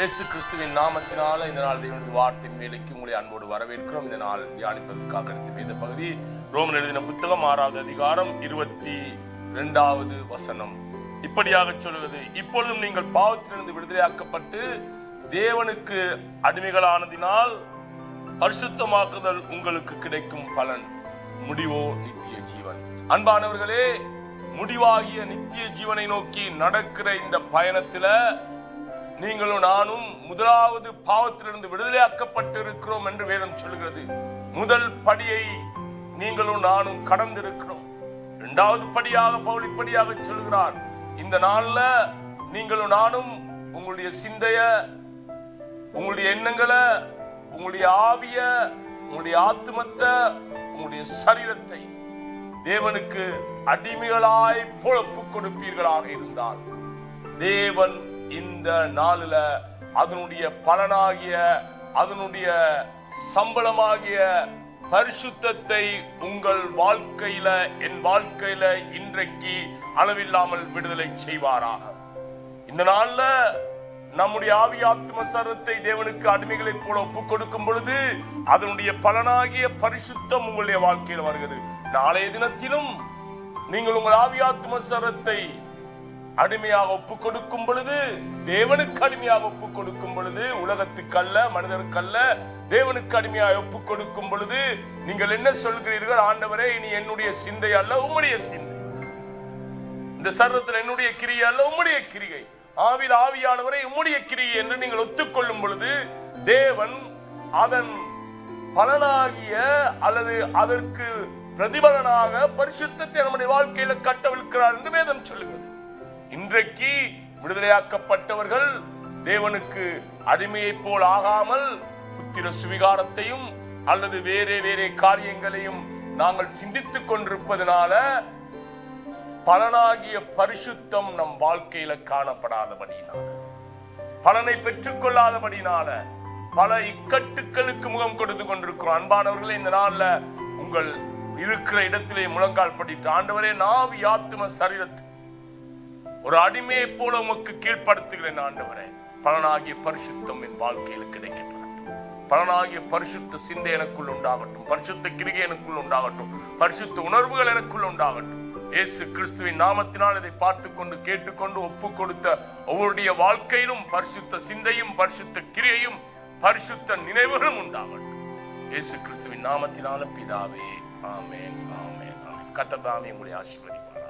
இயேசு கிறிஸ்துவின் நாமத்தினால இந்த நாள் தேவனது வார்த்தையின் மேலுக்கு உங்களை அன்போடு வரவேற்கிறோம். இந்த நாள் தியானிப்பதற்காக எடுத்து பகுதி ரோமன் எழுதின புத்தகம் ஆறாவது அதிகாரம் இருபத்தி இரண்டாவது வசனம். இப்படியாக சொல்வது இப்பொழுதும் நீங்கள் பாவத்திலிருந்து விடுதலையாக்கப்பட்டு தேவனுக்கு அடிமைகளானதினால் பரிசுத்தமாக்குதல் உங்களுக்கு கிடைக்கும் பலன். முடிவோ நித்திய ஜீவன். அன்பானவர்களே முடிவாகிய நித்திய ஜீவனை நோக்கி நடக்கிற இந்த பயணத்துல நீங்களும் நானும் முதலாவது பாவத்திலிருந்து விடுதலையாக்கப்பட்டிருக்கிறோம் என்று வேதம் சொல்கிறது. முதல் படியை நீங்களும் நானும் கடந்திருக்கிறோம். இரண்டாவது படியாக பவுளிப்படியாக சொல்கிறார். இந்த நாள்ல நீங்களும் நானும் உங்களுடைய சிந்தைய உங்களுடைய எண்ணங்களை உங்களுடைய ஆவிய உங்களுடைய ஆத்மத்தை உங்களுடைய சரீரத்தை தேவனுக்கு அடிமைகளாய் பொழப்பு கொடுப்பீர்களாக இருந்தால். தேவன் இந்த நாளில் அதனுடைய பலனாகிய அதனுடைய சம்பளமாகிய பரிசுத்தத்தை உங்கள் வாழ்க்கையில என் வாழ்க்கையில இன்றைக்கு அளவில்லாமல் விடுதலை செய்வாராக. இந்த நாள்ல நம்முடைய ஆவி ஆத்ம சரத்தை தேவனுக்கு அடிமைகளை போல ஒப்பு கொடுக்கும் பொழுது அதனுடைய பலனாகிய பரிசுத்தம் உங்களுடைய வாழ்க்கையில் வருகிறது. நாளைய தினத்திலும் நீங்கள் உங்கள் ஆவி ஆத்ம சரத்தை அடிமையாக ஒப்பு கொடுக்கும் பொழுது தேவனுக்கு அடிமையாக ஒப்பு கொடுக்கும் பொழுது உலகத்துக்கு அல்ல மனிதனுக்கு அல்ல தேவனுக்கு அடிமையாக ஒப்பு கொடுக்கும் பொழுது நீங்கள் என்ன சொல்கிறீர்கள்? ஆண்டவரே இனி என்னுடைய சிந்தை அல்ல உம்முடைய சிந்தை. இந்த சர்வத்தில் என்னுடைய கிரியை அல்ல உம்முடைய கிரியை. ஆவில் ஆவியானவரை உம்முடைய கிரியை என்று நீங்கள் ஒத்துக்கொள்ளும் பொழுது தேவன் அதன் பலனாகிய அல்லது அதற்கு பிரதிபலனாக பரிசுத்தத்தை நம்முடைய வாழ்க்கையில கட்டவிழ்க்கிறார் என்று வேதம் சொல்லுகிறது. இன்றைக்கு விடுதலையாக்கப்பட்டவர்கள் தேவனுக்கு அடிமையை போல் ஆகாமல் புத்திர சுவிகாரத்தையும் அல்லது வேறே வேறே காரியங்களையும் நாங்கள் சிந்தித்துக் கொண்டிருப்பதனால பலனாகிய பரிசுத்தம் நம் வாழ்க்கையில காணப்படாதபடினால பலனை பெற்றுக்கொள்ளாதபடினால பல இக்கட்டுக்களுக்கு முகம் கொடுத்து கொண்டிருக்கிறோம். அன்பானவர்களே இந்த நாள்ல உங்கள் இருக்கிற இடத்திலே முழங்கால் படிட்டு ஆண்டவரே நாவி ஆத்தும சரீரத்தை ஒரு அடிமையை போல உமக்கு கீழ்ப்படுத்துகிறேன் ஆண்டவரே. பலனாகிய பரிசுத்தம் என் வாழ்க்கையில் கிடைக்கப்படட்டும் பலனாகிய பரிசுத்த சிந்தை எனக்குள் உண்டாகட்டும். பரிசுத்த கிரிகை எனக்குள் உண்டாகட்டும். பரிசுத்த உணர்வுகள் எனக்குள் உண்டாகட்டும். இயேசு கிறிஸ்துவின் நாமத்தினால் இதை பார்த்து கொண்டு கேட்டுக்கொண்டு ஒப்பு கொடுத்த ஒவ்வொருடைய வாழ்க்கையிலும் பரிசுத்த சிந்தையும் பரிசுத்த கிரியையும் பரிசுத்த நினைவுகளும் உண்டாகட்டும். இயேசு கிறிஸ்துவின் நாமத்தினால பிதாவே ஆமேன் ஆமேன் ஆமேன். கத்தர் தாமே உங்களை ஆசீர்வதிப்பார்